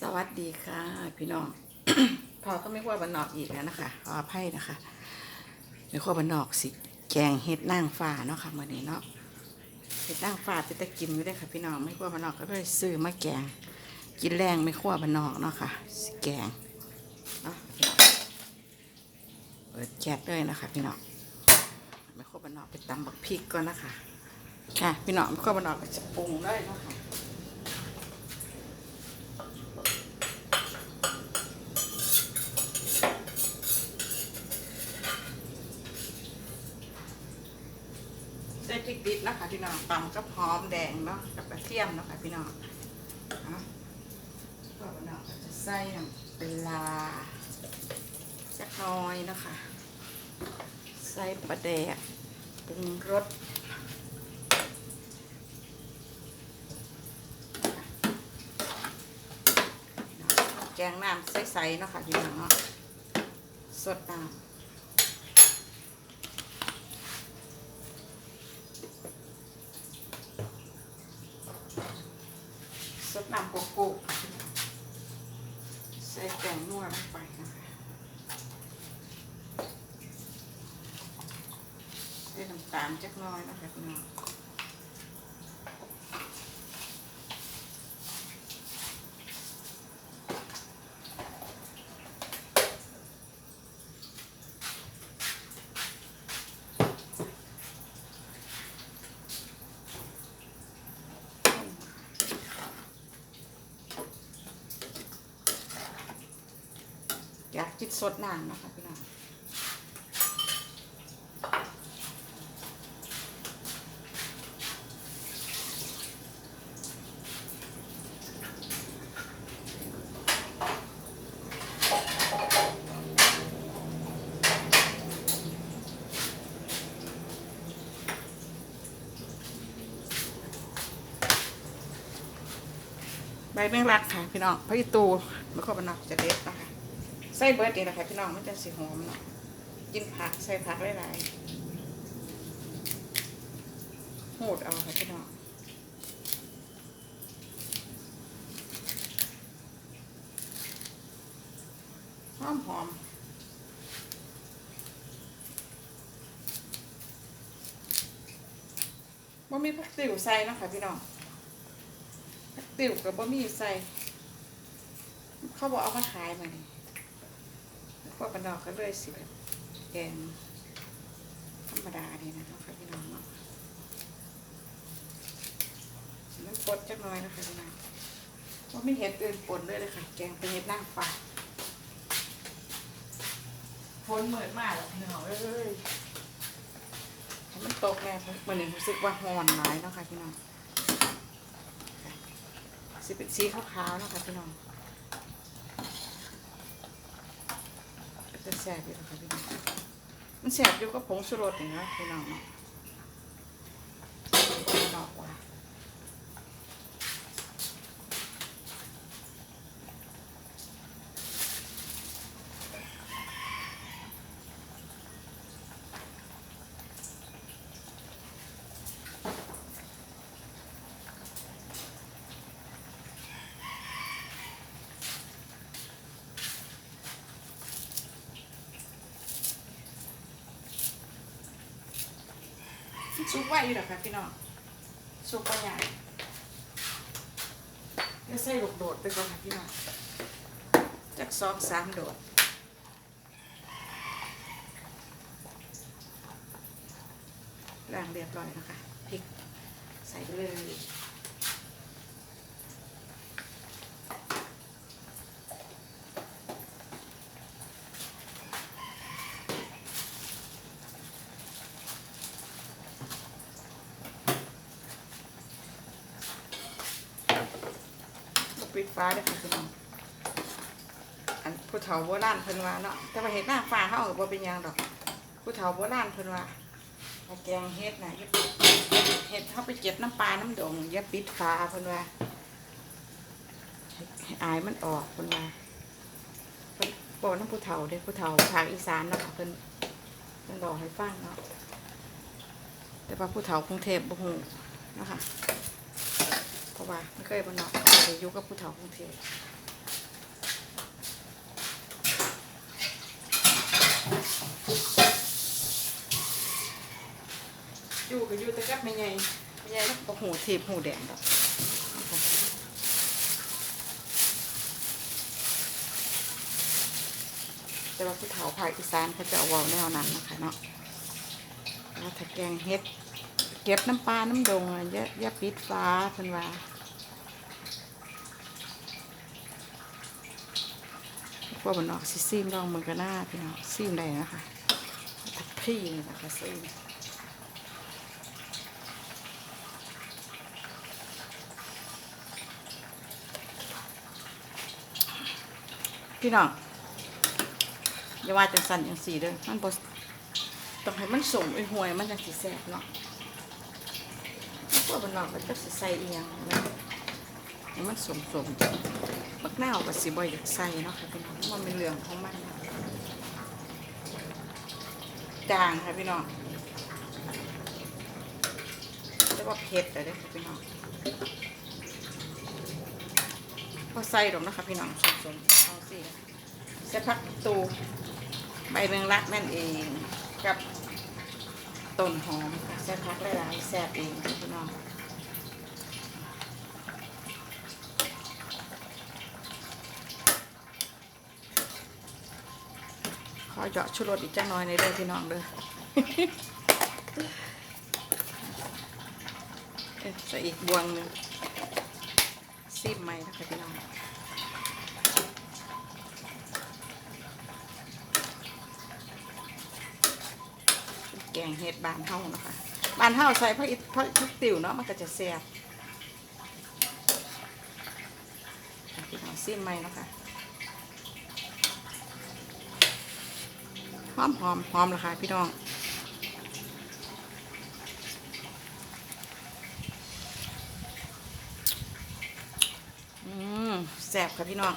สวัสดีค่ะ พี่น้อง พอก็ไม่ว่าบันนอกอีกแล้วนะคะขออภัยนะคะไม่ว่าบันนอกสิแกงเห็ดนางฟ้าเนาะค่ะมื่อนี้เนาะเห็ดนางฟ้าเป็นตะกินไม่ได้ค่ะ พี่น้องไม่ว่าบันนอกก็เลยซื้อมาแกง กินแรงไม่ขั้วบันนอกเนาะค่ะสิแกงเนาะเปิดแก๊สเลยนะคะ พี่น้องไม่ขั้วบันนอกไปตำบักพริกก่อนนะคะค่ะพี่น้องไม่ขั้วบันนอกก็จะปรุงเลยเนาะค่ะ ใส่พริก ดิบนะคะพี่น้องตำกับหอมแดงเนาะกับกระเทียมเนาะค่ะพี่น้องนะก็พี่น้องจะใส่น้ำปลาสักน้อยนะคะใส่ปลาแดกปรุงรสแกงน้ำใสๆเนาะค่ะพี่น้องเนาะสดน้ำ สดน้ำโกโก้ใส่แป้งนวดลงไปนะคะใส่น้ำตาลจักน้อยนะคะพี่น้อง อยากกินสดน้ำนะคะพี่น้องใบแมงลักค่ะพี่น้องพระอิตูมันก็เป็นนอกจะเด็ดนะคะ ใส่เบิร์ดเองนะคะพี่น้องมันจะสีหอมเนาะกินผักใส่ผักหลายๆหูดเอาค่ะพี่น้องหอมหอมบ่มีผักติ๋วใส่นะค่ะพี่น้องติ๋วกับบะหมี่ใส่เขาบอกเอามาขายมานี่ พวกกันดอกก็เลยสิแบบแกงธรรมดาดีนะครับพี่น้องเนาะน้ำปดจักหน่อยนะคะพี่น้องว่าไม่เห็ดอื่นปนเลยเลยค่ะ แกงเป็นเห็ดนางฟ้าฝนเหมือนมากแล้วพี่น้องเอ้ยให้มันตกแน่มันนี่รู้สึกว่าหอนหลายเนาะค่ะพี่น้องสิเป็นสีขาวๆเนาะคะพี่น้อง จะแสบอยู่นะคะพี่มันแสบอยู่ก็ผงชูรสอย่างเงี้ยพี่น้อง ซุปไว้อยู่หรอคะพี่น้องซุปปลาใหญ่จะใส่ลูกโดดไปก่อนค่ะพี่น้องจากสองสามโดดล้างเรียบร้อยแล้วค่ะพริกใส่ไปเลย ปิดฟ้าเด้ค่ะพี่น้องอันผู้เฒ่าโบราณเพิ่นว่าเนาะแต่ว่าเห็ดหน้าฟ้าเขาก็บ่เป็นหยังดอก ผู้เฒ่าโบราณเพิ่นว่าถ้าแกงเฮ็ดน่ะเฮ็ดเขาไปเก็บน้ำปลาน้ำดงอย่าปิดฟ้าเพิ่นว่าให้อายมันออกเพิ่นว่าเพิ่นบอกน้ำผู้เฒ่าเด้ผู้เฒ่าภาคอีสานเนาะค่ะเพิ่นเพิ่นบอกให้ฟังเนาะแต่ว่าผู้เฒ่ากรุงเทพบ่ฮู้เนาะคะ เพราะว่าไม่เคยมันอกาะไปยุกับผู้เฒ่ากรุงเทพอยู่ก็อยู่แต่กับไม่ใหญ่แม่ใหญ่ก็หูเทิพหูแดงดอบแต่ว่าผู้เฒ่าภาคอีสานเขาจะเอาวาวแนวนั้นนะคะเนาะแล้วถ้าแกงเฮ็ด เก็บน้ำปลาน้ำดงอะอย่าอย่าปิดฟ้าเพิ่นว่าพวกมันออกซิซีมลองมือกันหน้าพี่น้องซีมได้นะคะทับพี่นี่นะคะซีมพี่น้องอย่าว่าจังสันจังสีเด้อมันบ่ต้องให้มันสมไอห่วยมันจังสิแซ่บเนาะ พวกมันนอกมันก็สิใส่เอียงนะให้มันสมสมๆบักหน้าวกับสิบ่อยากใส่เนาะค่ะพี่น้องมันเป็นเรื่องของมันจางค่ะพี่น้องแต่ว่าเผ็ดเลยเด้ค่ะพี่น้องพอใส่ลงนะคะพี่น้องสมสมๆเอาสิใส่ผักตูใบเมืองลักนั่นเองกับ ต้นหอมค่ะใส่ผักหลายๆแซ่บเองค่ะพี่น้องขอเหยาะชุรสอีกจังน้อยในเด้อพี่น้องเด้อเอ๊ะใส่อีกบวงหนึ่งซีบไหมนะคะพี่น้อง งเห็ดบานเฮานะคะบานเฮาใส่ผักอิผักผักติ๋วเนาะมันก็จะแซ่บพี่น้องซีบไหมนะคะหอมหอมหอมราคาพี่น้องอืมแซ่บค่ะพี่น้อง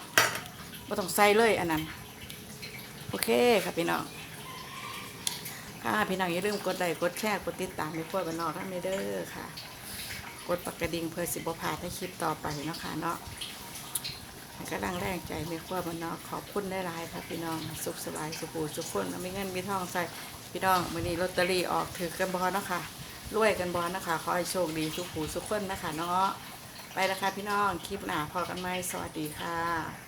ไม่ต้องใส่เลยอันนั้น โอเคค่ะพี่น้อง ค่ะ พี่น้องอย่าลืมกดไลค์กดแชร์กดติดตามในพวกกันนอกทั้งในเด้อค่ะ กดปักกระดิ่งเพื่อสิบพาดให้คลิปต่อไปเนาะค่ะเนาะกำลังแรงใจมีขั้วบนนอกขอบคุณได้หลายครับพี่น้องสุขสบายสุขูสุขคนไมีเงินมีทองใส่พี่น้องวันนี้ลอตเตอรี่ออกถือกันบอลนาะคะรวยกันบอลนะคะขอให้โชคดีสุขูสุขคนนะคะเนาะไปแล้วค่ะพี่น้องคลิปหน้าพอกันไหมสวัสดีค่ะ